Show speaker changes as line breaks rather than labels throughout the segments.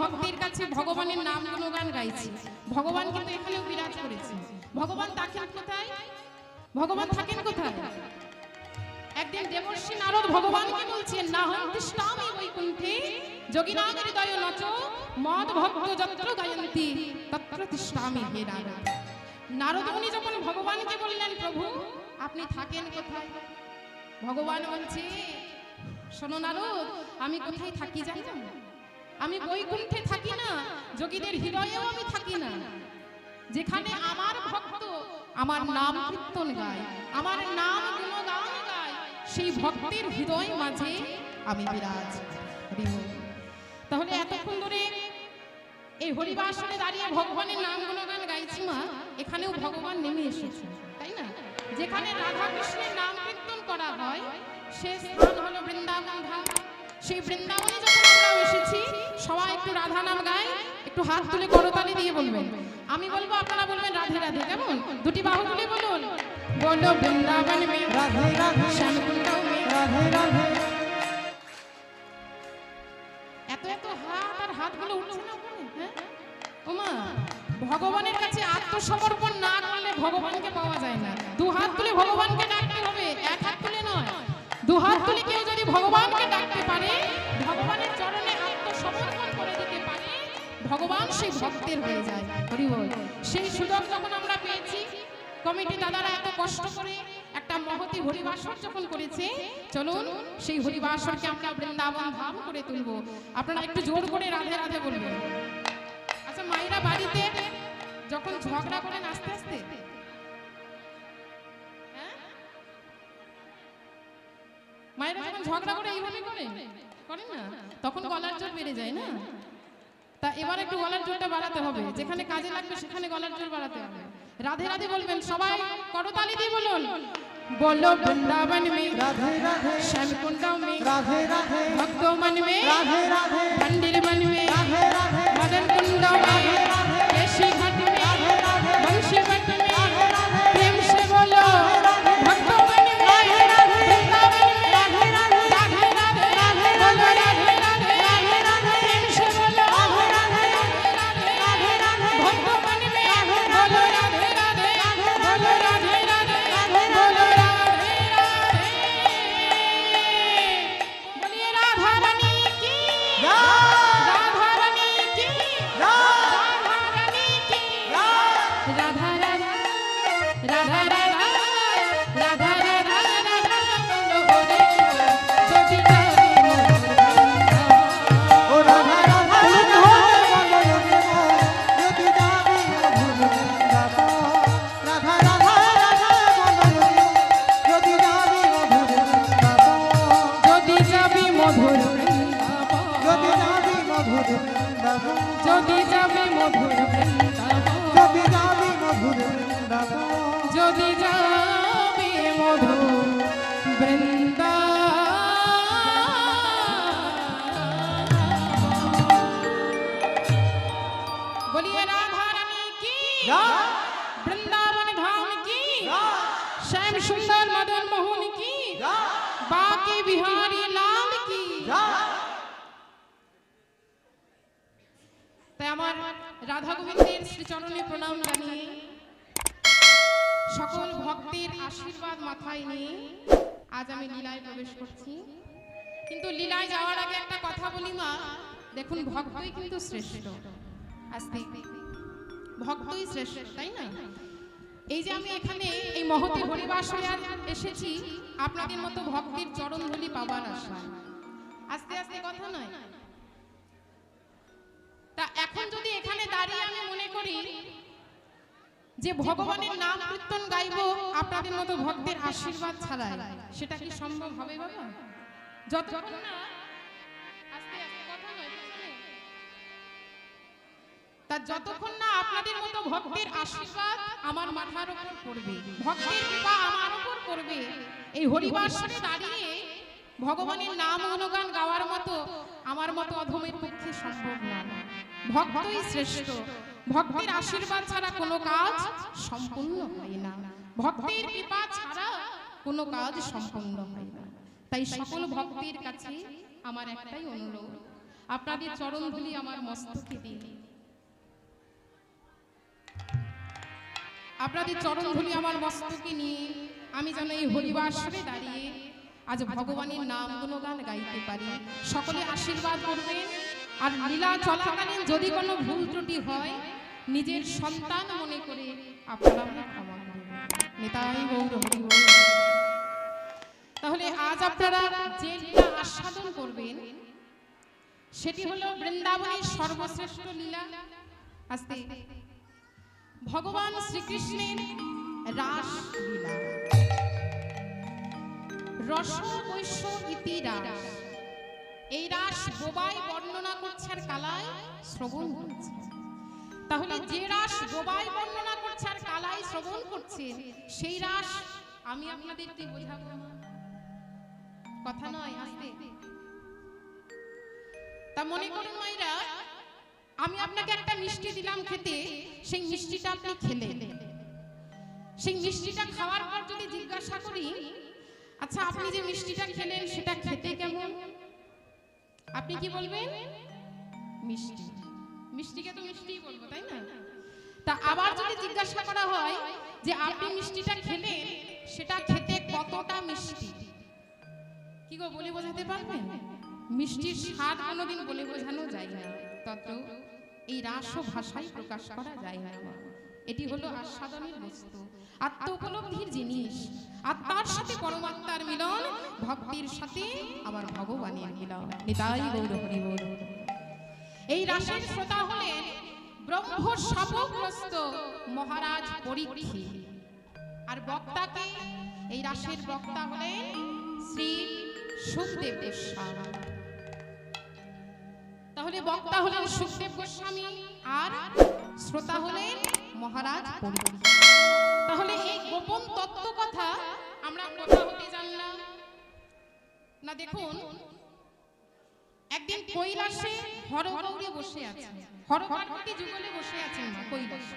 ভক্তের কাছে ভগবানের নাম গুণগান গাইছি। ভগবান কিন্তু এখানেও বিরাজ করেছে ভগবান থাকেন কোথায়? ভগবান থাকেন কোথায়? একদিন দেবর্ষী নারদ ভগবানকে বলছেন না হম তিষ্টামি বৈকুণ্ঠে যোগিনাগ হৃদয় নচ, মদ ভক্ত যত্র গায়ন্তি, তত্র তিষ্টামি হে নারদ। নারদ মুনি যখন ভগবানকে বললেন, প্রভু, আপনি থাকেন কোথায়? ভগবান বলছে, শোনো নারদ, আমি কোথায় থাকি জানো? আমি বৈকুণ্ঠে থাকি না যোগীদের হৃদয়েও আমি থাকি না। যেখানে আমার ভক্ত আমার নাম কীর্তন গায় আমার নাম গুণগান গায় সেই ভক্তের হৃদয় মাঝে আমি বিরাজ তাহলে এতক্ষণ ধরে এই হরিবাসনে দাঁড়িয়ে ভগবানের নাম গুণগান গাইছি মা এখানেও ভগবান নেমে এসেছে তাই না? যেখানে রাধা কৃষ্ণের নাম কীর্তন করা হয় সে স্থান হলো বৃন্দাবন ধাম। সেই বৃন্দাবনে যখন আমরা এসেছি সবাই একটু রাধা নাম গায় একটু হাত তুলে করতালি দিয়ে বলবেন। আমি বলব আপনারা বলবেন রাধে রাধে কেমন? দুটি বাহু তুলে বলুন। বলো বৃন্দাবন মে
রাধে রাধে
মে।
রাধে রাধে।
এত এত হাত আর হাতগুলো উঠছে না হ্যাঁ? ওমা ভগবানের কাছে আত্মসমর্পণ না করলে ভগবানকে পাওয়া যায় না। দু হাত তুলে ভগবানকে ডাকতে হবে এক হাত তুলে নয়। দু হাত তুলে কেউ যদি ভগবানকে পারে ভগবানের চরণে আত্মসমর্পণ করে দিতে পারে, ভগবান সেই ভক্তের হয়ে যায়। হরি বল সেই সুযোগ যখন আমরা পেয়েছি, কমিটি দাদারা এত কষ্ট করে একটা মহতি হরিবাসর যখন করেছে, চলুন সেই হরিবাসরকে আমরা বৃন্দাবন ধাম করে তুলব। আপনারা একটু জোর করে রাধে রাধে বলবেন। আচ্ছা মায়েরা বাড়িতে যখন ঝগড়া করেন ঝগড়া করে এইভাবে করে করেন না তখন গলার জোর বেড়ে যায় না তা এবার একটু গলার জোরটা বাড়াতে হবে যেখানে কাজে লাগবে সেখানে গলার জোর বাড়াতে হবে রাধে রাধে বলবেন সবাই করতালি দিয়ে বলুন বলো বৃন্দাবন মে
রাধে রাধে
শ্যাম কুণ্ড মে
রাধে রাধে
भक्त मन में
রাধে রাধে
मंदिर मन में यशोदा की। वृंदावन धाम की। श्याम सुंदर मदन मोहन की। बाकी बिहारी लाल की। আমার রাধা গোবিন্দের শ্রীচরণে প্রণাম জানিয়ে সকল ভক্তের আশীর্বাদ মাথায় নিয়ে আজ আমি লীলায় প্রবেশ করছি। কিন্তু লীলায় যাওয়ার আগে একটা কথা বলি মা দেখুন ভক্তই কিন্তু শ্রেষ্ঠ। ভক্তই শ্রেষ্ঠ, তাই না? এই যে আমি এখানে এই মহতি এসেছি, আপনাদের মতো ভক্তের পাবার আস্তে আস্তে কথা নয়। তা এখন যদি এখানে দাঁড়িয়ে আমি মনে করি যে ভগবানের নাম কীর্তন গাইব, আপনাদের মতো ভক্তের আশীর্বাদ ছাড়াই, সেটা কি সম্ভব হবে বাবা? যতক্ষণ না তা যতক্ষণ না আপনাদের মতো ভক্তের আশীর্বাদ আমার মাথার উপর পড়বে, ভক্তের কৃপা আমার উপর পড়বে, এই হরিবাসরে দাঁড়িয়ে ভগবানের নাম অনুগান গাওয়ার মতো আমার মতো অধমের পক্ষে সম্ভব না। ভক্তই শ্রেষ্ঠ, ভক্তের আশীর্বাদ ছাড়া কোনো কাজ সম্পূর্ণ হয় না। ভক্তের কৃপা ছাড়া কোনো কাজ সম্পূর্ণ হয় না। তাই সকল ভক্তের কাছে আমার একটাই অনুরোধ, আপনাদের চরণ ধুলি আমার মস্তকে দিন। আপনাদের চরণ ধুলি আমার মস্তকে নিয়ে আমি যেন এই হরিবাসরে দাঁড়িয়ে আজ ভগবানের নাম গুণগান গাইতে পারি। সকলে আশীর্বাদ করবেন। আর লীলা চলাকালীন যদি কোনো ভুল ত্রুটি হয় নিজের সন্তান মনে করে আপনারা ক্ষমা করবেন নেতাই গৌর তাহলে আজ আপনারা যে লীলা আস্বাদন করবেন সেটি হলো বৃন্দাবনের সর্বশ্রেষ্ঠ লীলা। আস্তে। ভগবান শ্রীকৃষ্ণের রাস লীলা। রস বৈশ্য ইতি রাস। এই রাস বোবাই বর্ণনা করছে আর কালাই শ্রবণ করছে। তাহলে যে রাস বোবাই বর্ণনা করছে আর কালাই শ্রবণ করছে, সেই রাস আমি আপনাদেরকে বোঝাবো। কথা নয়, আস্তে। তা মনে করুন মাইরা আমি আপনাকে একটা মিষ্টি দিলাম খেতে, সেই মিষ্টিটা আপনি খেলেন। সেই মিষ্টিটা খাওয়ার পর যদি জিজ্ঞাসা করি আচ্ছা আপনি যে মিষ্টিটা খেলেন, সেটা খেতে কেমন? আপনি কি বলবেন? মিষ্টি। মিষ্টিকে তো মিষ্টিই বলব, তাই না? তা আবার যদি জিজ্ঞাসা করা হয় যে, আপনি মিষ্টিটা খেলেন, সেটা খেতে কতটা মিষ্টি? কি গো, বলে বোঝাতে পারবেন? মিষ্টির স্বাদ কোনোদিন বলে বোঝানো যায় না। তত এই রাস ভাষায় প্রকাশ করা যায় না। এটি হলো আস্বাদনের বস্তু আত্ম উপলব্ধির জিনিস আত্মার সাথে পরমাত্মার মিলন, ভক্তির সাথে আমার ভগবানের মিলন। নিতাই গৌর হরি বল। এই রাসের শ্রোতা হলেন ব্রহ্ম শাপগ্রস্ত মহারাজ পরীক্ষিত আর বক্তাকে, এই রাসের বক্তা হলেন শ্রী সুখদেব গোস্বামী তাহলে বক্তা হলেন সুখদেব গোস্বামী আর শ্রোতা হলেন মহারাজ তাহলে এই গোপন তত্ত্ব কথা আমরা কোথা হতে জানলাম। না দেখুন, একদিন কৈলাসে হরগৌরী বসে আছে। হর পার্বতী যুগলে বসে আছেন কৈলাসে।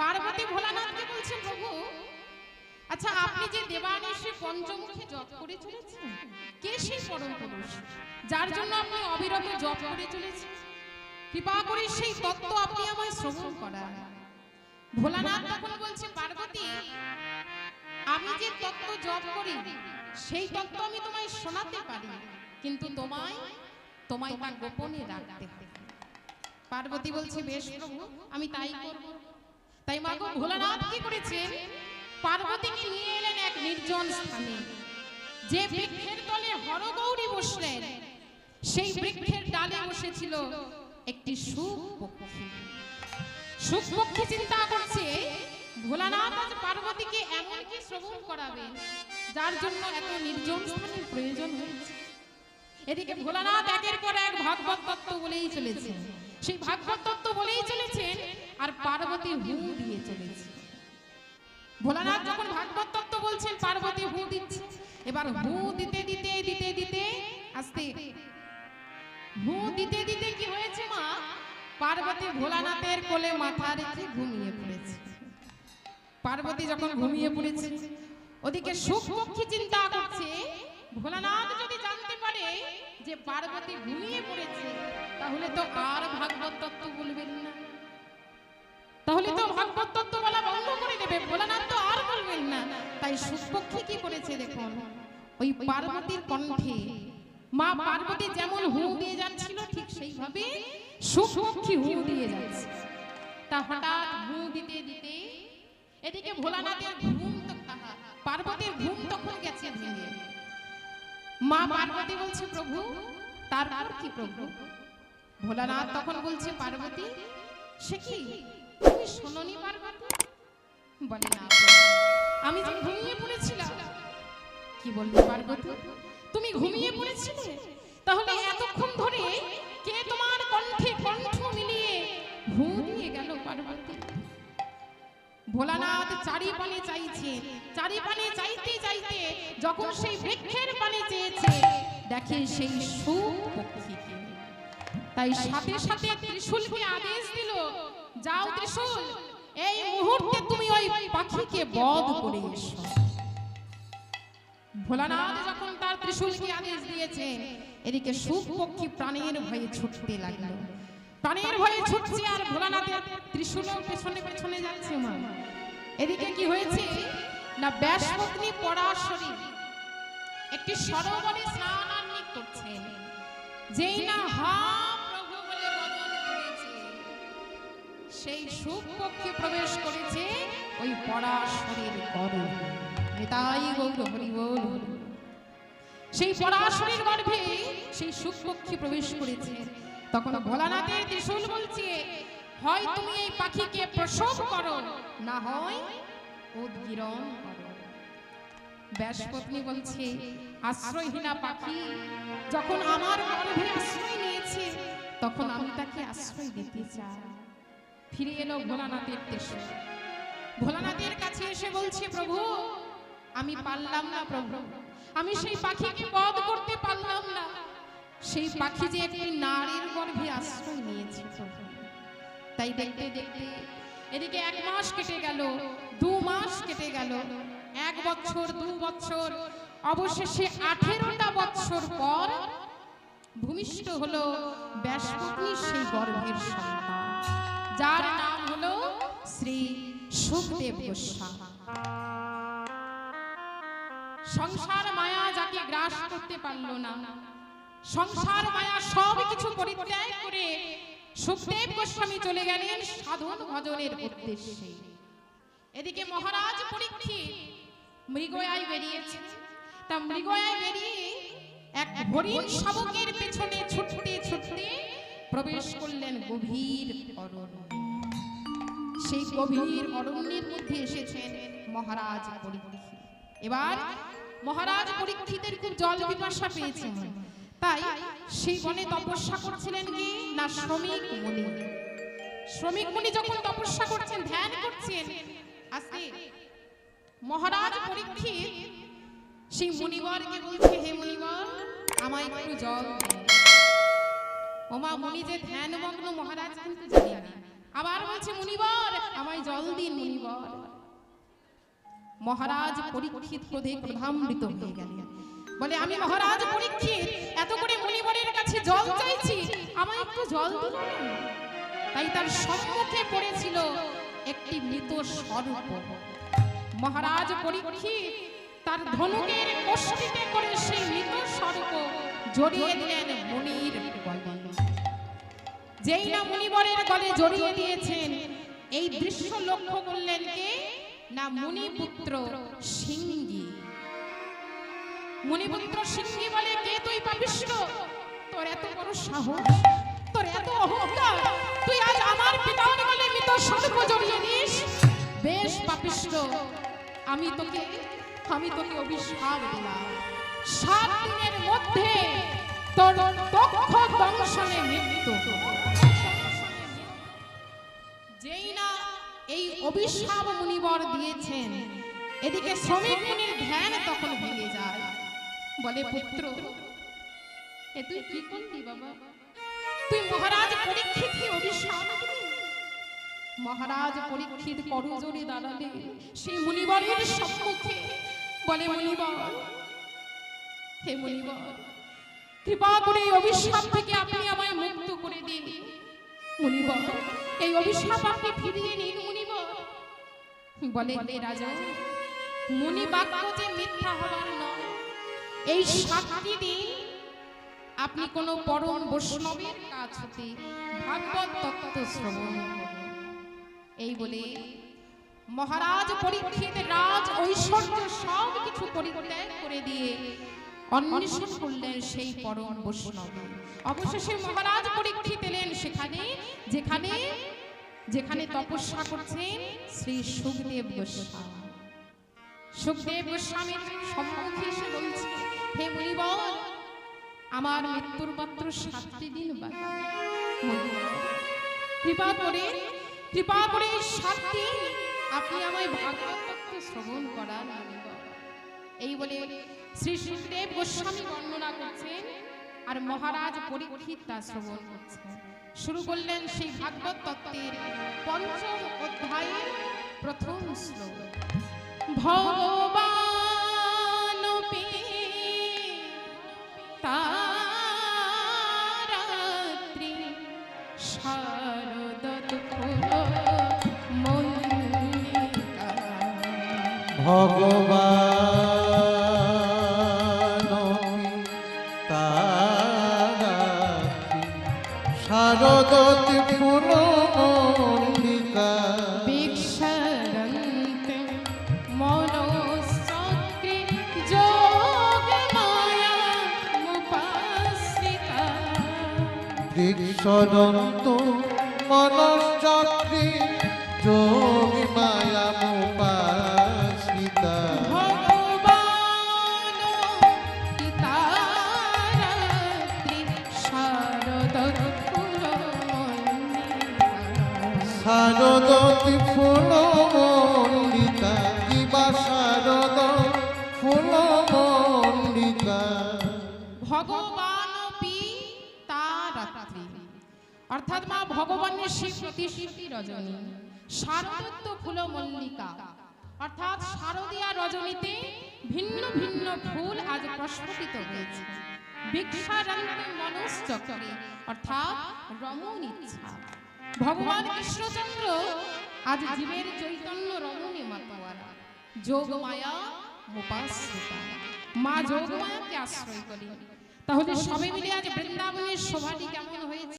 পার্বতী ভোলানাথকে বলছেন প্রভু আচ্ছা আপনি যে দেবানিশে পঞ্চমুখী জপ করে চলেছেন, কে সেই পরম পুরুষ? যার জন্য আপনি অবিরত জপ করে চলেছেন? কৃপা করে সেই তত্ত্ব আপনি আমায় শ্রবণ করান। ভোলানাথ তখন বলছে পার্বতী, আমি যে তত্ত্ব জপ করি, সেই তত্ত্ব আমি তোমায় শোনাতে পারি, কিন্তু তোমায় তোমায় তা গোপনে রাখতে পার্বতী বলছে, বেশ প্রভু, আমি তাই করব। তাই মা গো ভোলানাথ কি করেছেন? পার্বতীকে নিয়ে এলেন এক নির্জন স্থানে। যে বৃক্ষের তলে হরগৌরী বসলেন, সেই বৃক্ষের ডালে বসেছিল একটি সুখ পক্ষী। সুখ পক্ষী চিন্তা করছে, ভোলানাথ আজ পার্বতীকে এমন কি শ্রবণ করাবে, যার জন্য এত নির্জন স্থানের প্রয়োজন হয়েছে। এদিকে ভোলানাথ একের পর এক ভাগবত তত্ত্ব বলেই চলেছে সেই ভাগবত তত্ত্ব বলেই চলেছেন, আর পার্বতী হু দিয়ে চলেছে ভোলানাথ যখন ভাগবত তত্ত্ব বলছেন, পার্বতী হু দিচ্ছে। এবার হু দিতে দিতে দিতে দিতে, আস্তে। হু দিতে দিতে কি হয়েছে মা? পার্বতী ভোলানাথের কোলে মাথা রেখে ঘুমিয়ে পড়েছে। পার্বতী যখন ঘুমিয়ে পড়েছে, ওদিকে সুখপক্ষী চিন্তা করছে, ভোলানাথ যদি জানতে পারে যে পার্বতী ঘুমিয়ে পড়েছে, তাহলে তো আর ভাগবত তত্ত্ব বলবেন না। তাহলে তো ভাগবত তত্ত্ব বলা বন্ধ করে দেবে। ভোলানাথ তাই সুখপক্ষী কি করেছে দেখুন। ওই পার্বতীর কণ্ঠে। মা পার্বতী যেমন হু দিয়ে যাচ্ছিল, ঠিক সেইভাবে সুখপক্ষী হু দিয়ে যাচ্ছে। তা হঠাৎ হু দিতে দিতে এদিকে ভোলানাথের ঘুম পার্বতীর ঘুম তখন গেছে ভেঙে মা পার্বতী বলছে, প্রভু, তারপর কি প্রভু? ভোলানাথ তখন বলছে, পার্বতী, সে কি? তুমি শোনোনি পার্বতী? বলে না আমি যে ঘুমিয়ে পড়েছিলাম। কি বলবে পার্বতী? তুমি ঘুমিয়ে পড়েছিলে? তাহলে এতক্ষণ ধরে কে তোমার কণ্ঠে কণ্ঠ মিলিয়ে ঘু দিয়ে গেল পার্বতী? ভোলানাথ চারি পানে চাইছে চারি পানে চাইতে চাইতে যখন সেই বৃক্ষের পানে চেয়েছে, দেখে সেই সুখ পক্ষীকে তাই সাথে সাথে ত্রিশূলকে আদেশ দিল, যাও ত্রিশূল এই মুহূর্তে তুমি ওই পাখিকে বধ করে এসো। ভোলানাথ যখন তার ত্রিশূলকে আদেশ দিয়েছে, এদিকে সুখ পক্ষী প্রাণের ভয়ে ছুটতে লাগল। প্রাণের ভয়ে ছুটছে আর ভোলানাথের ত্রিশূলও পেছনে পেছনে যাচ্ছে মা। এদিকে কি হয়েছে? না, ব্যাসপত্নী পরাশরী একটি সরোবরে স্নানান্বিত করছেন। যেই না হা সেই সুখ পক্ষে প্রবেশ করেছে ওই পরাশরীর গর্ভে। নিতাই গৌর হরি বল। সেই পরাশরীর গর্ভে সেই সুখ পক্ষী প্রবেশ করেছে। তখন ভোলানাথের ত্রিশূল বলছে, হয় তুমি এই পাখিকে প্রসব করো, না হয় উদ্গীরণ ব্যাসপত্নী বলছে, আশ্রয়হীনা পাখি, যখন আমার গর্ভে আশ্রয় নিয়েছে, তখন আমি তাকে আশ্রয় দিতে চাই। ফিরে এলো ভোলানাথের দেশে। ভোলানাথের কাছে এসে বলছে, প্রভু, আমি পারলাম না, প্রভু। আমি সেই পাখিকে বধ করতে পারলাম না। সেই পাখি যে একটি নারীর গর্ভে আশ্রয় নিয়েছে তাই দেখতে দেখতে এদিকে এক মাস কেটে গেল, দু মাস কেটে গেল। এক বছর, দু বছর, অবশেষে আঠেরোটা বছর পর ভূমিষ্ঠ হলো ব্যাসপতির সেই গর্ভের সন্তান। যার নাম হলো শ্রী সুখদেব গোস্বামী। সংসার মায়া যাকে গ্রাস করতে পারল না, সংসার মায়া সব কিছু পরিত্যাগ করে সুখদেব গোস্বামী চলে গেলেন সাধন ভজনের উদ্দেশ্যে। এদিকে মহারাজ পরীক্ষিত মৃগয়ায় বেরিয়েছে। তা মৃগয়ায় বেরিয়ে এক হরিণ শাবকের পেছনে ছুটতে ছুটতে প্রবেশ করলেন গভীর অরণ্য। সেই গভীর অরণ্যের মধ্যে এসেছেন মহারাজ পরীক্ষিত। এবার মহারাজ পরীক্ষিতের খুব জল পিপাসা পেয়েছেন। তাই সেই বনে তপস্যা করছিলেন কি? না শ্রমিক মুনি? শ্রমিক মুনি যখন তপস্যা করছেন, ধ্যান করছেন, আজকে মহারাজ পরীক্ষিত সেই মুনিবরকে বলছে, হে মুনিবর, আমায় একটু জল দিন ওমা মুনি যে ধ্যানমগ্ন মহারাজ কিন্তু জানি না। আবার বলছে, মুনিবর, আমায় জল দিন, মুনিবর। মহারাজ পরীক্ষিত ক্রোধে ক্রোধামৃত হয়ে গেলেন। বলে, আমি মহারাজ পরীক্ষিত, এত করে মুনিবরের কাছে জল চাইছি, আমায় একটু জল দিন তাই তার সম্মুখে পড়েছিল একটি মৃত স্বরূপ। মহারাজ পরীক্ষিত, তার ধনুকের কষ্টিতে করে সেই মৃত স্বরূপ জড়িয়ে দিলেন মনির গলে যেই না মুনিবরের গলে জড়িয়ে দিয়েছেন, এই দৃশ্য লক্ষ্য করলেন কে? না মুনিপুত্র সিংহী। মুনিপুত্র সিংহী বলে, কে তুই পাপিষ্ট তোর এত বড় সাহস, তোর এত অহংকার, তুই আজ আমার পিতার গলে মৃত সর্প জড়িয়ে দিস? বেশ পাপিষ্ট আমি তোকে আমি তোকে অভিশাপ দিলাম। সাত দিনের মধ্যে অভিশাপ মুনিবর দিয়েছেন, এদিকে শ্রমিক মুনির ধ্যান তখন ভেঙে যায়। বলে, পুত্র, এ তুই কি করলি বাবা? তুই মহারাজ পরীক্ষিত অভিশাপ? মহারাজ পরীক্ষিত করজোরে দাঁড়ালে সেই মুনিবরের সম্মুখে বলে, মুনিবর, হে মুনিবর কৃপা করে অভিশাপ থেকে আপনি আমায় মুক্ত করে দিন। মুনিবর এই অভিশাপ আপনি ফিরিয়ে নিন বলে রাজা মুনি বাক্য যে মিথ্যা নয়। এই দিন আপনি কোনো পরম বৈষ্ণবের হতে ভাগবত তত্ত্ব শ্রবণ এই বলে, মহারাজ পরীক্ষিত রাজ ঐশ্বর্য সব কিছু পরিত্যাগ করে দিয়ে অন্বেষণ করলেন সেই পরম বৈষ্ণব। অবশেষে মহারাজ পরীক্ষিত এলেন সেখানে, যেখানে যেখানে তপস্যা করছেন শ্রী সুখদেব গোস্বামী। সুখদেব গোস্বামীর সম্মুখে এসে বলছে হে মুনিবর, আমার মৃত্যুর মাত্র সাতটি দিন কৃপা করে কৃপা করে এই সাত দিন আপনি আমায় ভাগবত শ্রবণ করান, মুনিবর। এই বলে শ্রী সুখদেব গোস্বামী বর্ণনা করছেন আর মহারাজ পরীক্ষিত তা শ্রবণ করছেন। শুরু করলেন সেই ভাগবত তত্ত্বের পঞ্চম অধ্যায়ের প্রথম শ্লোক। ভগবান
ভগবান দীক্ষদন্ত মনশ্চক্রি যোগী মায়া
ফুল
শারদতি ফুল মল্লিকা কিবা শারদ ফুল মল্লিকা
ভগবান অর্থাৎ মা ভগবানের সেই প্রতিশ্রুতি রজনী। শারদত্ব ফুল মল্লিকা। অর্থাৎ শারদীয়া রজনীতে ভিন্ন ভিন্ন ফুল আজ প্রস্ফুটিত হয়েছে। ভিক্ষারন্তে মনশ্চক্রে, অর্থাৎ রমণ ইচ্ছা ভগবান কৃষ্ণচন্দ্র আজ জীবের চৈতন্য রমণী মাতোয়ারা। যোগ মায়া উপাশ্রিতা মা যোগ মায়াকে আশ্রয় করি তাহলে সবে মিলে আজ বৃন্দাবনের শোভাটি কেমন হয়েছে?